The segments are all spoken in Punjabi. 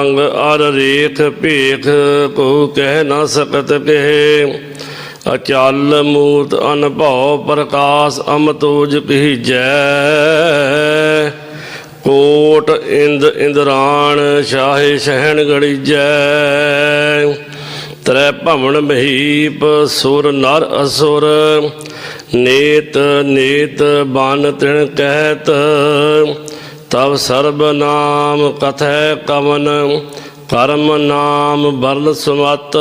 ਅੰਗ ਅਰ ਰੇਖ ਭੇਖ ਕੋ ਕਹਿ ਨਾ ਸਕਤ ਕਹੇ। ਅਚਲ ਮੂਤ ਅਨਭਉ ਪ੍ਰਕਾਸ਼ ਅਮਤੋਜ ਕਹੀਜੈ ਕੋਟ ਇੰਦ ਇੰਦਰਾਣ ਸ਼ਾਹੇ ਸਹਿਣ ਗੜੀਜੈ। ਤ੍ਰੈ ਭਵਨ ਮਹੀਪ ਸੁਰ ਨਰ ਅਸੁਰ। ਨੇਤ ਨੇਤ ਬਨ ਤਿਣ ਕਹਿਤ। ਤਬ ਸਰਬ ਨਾਮ ਕਥੈ ਕਵਨ, ਕਰਮ ਨਾਮ ਬਰਲ ਸੁਮਤ।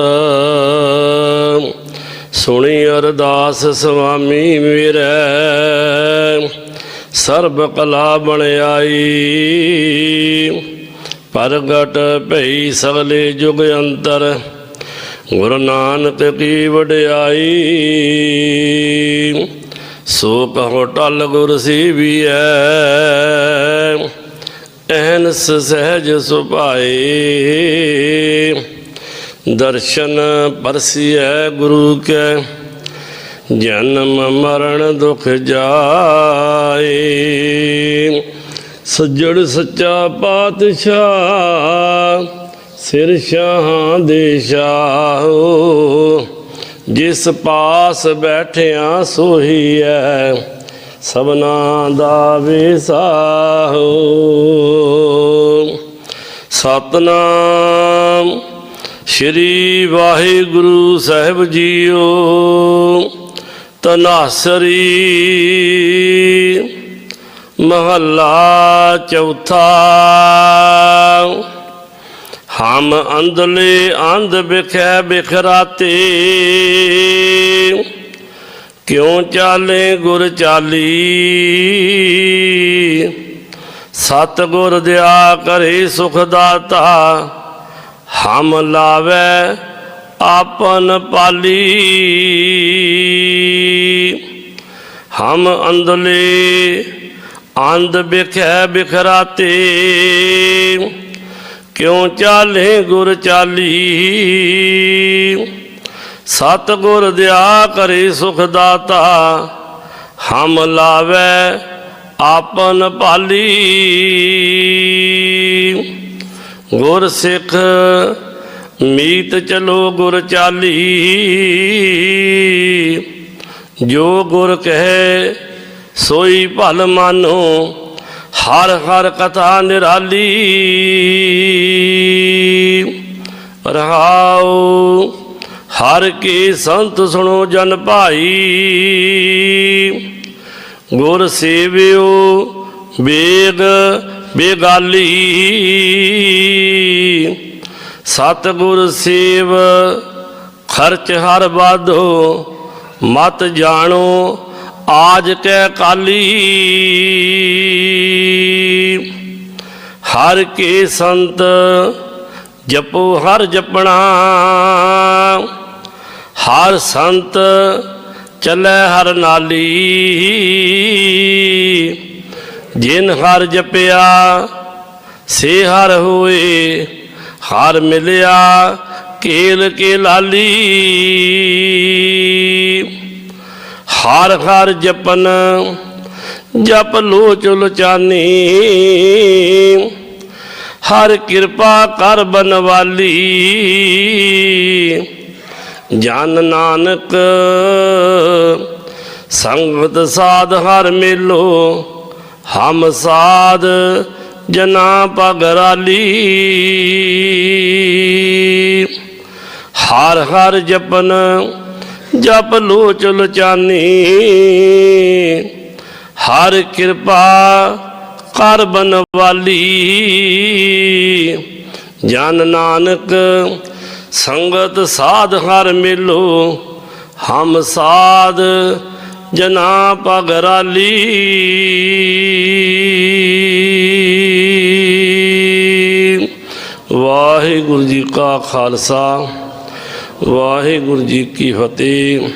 ਸੁਣੀ ਅਰਦਾਸ ਸੁਆਮੀ ਮੇਰੇ ਸਰਬ ਕਲਾ ਬਣ ਆਈ। ਪ੍ਰਗਟ ਭਈ ਸਗਲੇ ਜੁਗ ਅੰਤਰ, ਗੁਰੂ ਨਾਨਕ ਕੀ ਵਡਿਆਈ। ਸੋ ਕਹੋ ਟਲ ਗੁਰ ਸੀਵੀਐ, ਐਨਸ ਸਹਿਜ ਸੁਭਾਏ। ਦਰਸ਼ਨ ਪਰਸੀਐ ਗੁਰੂ ਕੈ, ਜਨਮ ਮਰਨ ਦੁਖ ਜਾਏ। ਸੱਜਣ ਸੱਚਾ ਪਾਤਸ਼ਾਹ, ਸਿਰ ਸ਼ਾਹਾਂ ਦੇ ਸ਼ਾਹੋ ਜਿਸ ਪਾਸ ਬੈਠਿਆ ਸੋਹੀ ਐ ਸਭਨਾ ਦਾ ਵਿਸਾਹੋ। ਸਤਨਾਮ ਸ਼੍ਰੀ ਵਾਹਿਗੁਰੂ ਸਾਹਿਬ ਜੀਓ, ਤਨਾਸਰੀ ਮਹੱਲਾ ਚੌਥਾ। ਹਮ ਅੰਧਲੇ ਅੰਧ ਬਿਖੈ ਬਿਖਰਾਤੇ। ਕਿਉ ਚਾਲੇ ਗੁਰ ਚਾਲੀ? ਸਤ ਗੁਰ ਦਿਆ ਕਰੇ ਸੁਖ ਦਾਤਾ। ਹਮ ਲਾਵੇ ਆਪਨ ਪਾਲੀ। ਹਮ ਅੰਧਲੇ ਅੰਧ ਬਿਖੈ ਬਿਖਰਾਤੇ। ਕਿਉ ਚਾਲੇ ਗੁਰ ਚਾਲੀ? ਸਤ ਗੁਰ ਦਿਆ ਕਰੇ ਸੁਖ ਦਾਤਾ, ਹਮ ਲਾਵੇ ਆਪਨ ਭਾਲੀ। ਗੁਰ ਸਿੱਖ ਮੀਤ ਚਲੋ ਗੁਰ ਚਾਲੀ। ਜੋ ਗੁਰ ਕਹੇ ਸੋਈ ਭਲ ਮਾਨੋ, ਹਰ ਹਰ ਕਥਾ ਨਿਰਾਲੀ। ਰਹਾਉ ਹਰ ਕੀ ਸੰਤ ਸੁਣੋ ਜਨ ਭਾਈ। ਗੁਰ ਸੇਵਿਓ ਬੇਗ ਬੇਗਾਲੀ। ਸਤ ਗੁਰ ਸੇਵ, ਖਰਚ ਹਰ ਬਾਧੋ ਮਤ ਜਾਣੋ, ਆਜ ਕੈ ਕਾਲੀ। ਹਰ ਕੇ ਸੰਤ ਜਪੋ ਹਰ ਜਪਣਾ। ਹਰ ਸੰਤ ਚੱਲੇ ਹਰ ਨਾਲੀ। ਜਿਨ ਹਰ ਜਪਿਆ, ਸੇ ਹਰ ਹੋਏ, ਹਰ ਮਿਲਿਆ, ਕੇਲ ਕੇ ਲਾਲੀ। ਹਰ ਹਰ ਜਪਨ, ਜਪ ਲੋ ਚੁਲ ਚਾਨੀ। ਹਰ ਕਿਰਪਾ ਕਰ ਬਨਵਾਲੀ। ਜਨ ਨਾਨਕ, ਸੰਗਤ ਸਾਧ ਹਰ ਮੇਲੋ, ਹਮ ਸਾਧ ਜਨਾ ਪਗਰਾਲੀ ਹਰ ਹਰ ਜਪਨ, ਜਪ ਲੋ ਚੁਲ ਹਰ ਕਿਰਪਾ ਕਰ ਬਨਵਾਲੀ। ਜਨ ਨਾਨਕ ਸੰਗਤ ਸਾਧ ਹਰ ਮਿਲੋ, ਹਮ ਸਾਧ ਜਨਾ ਪਗਰਾਲੀ ਵਾਹਿਗੁਰੂ ਜੀ ਕਾ ਖਾਲਸਾ, ਵਾਹਿਗੁਰੂ ਜੀ ਕੀ ਫਤਿਹ।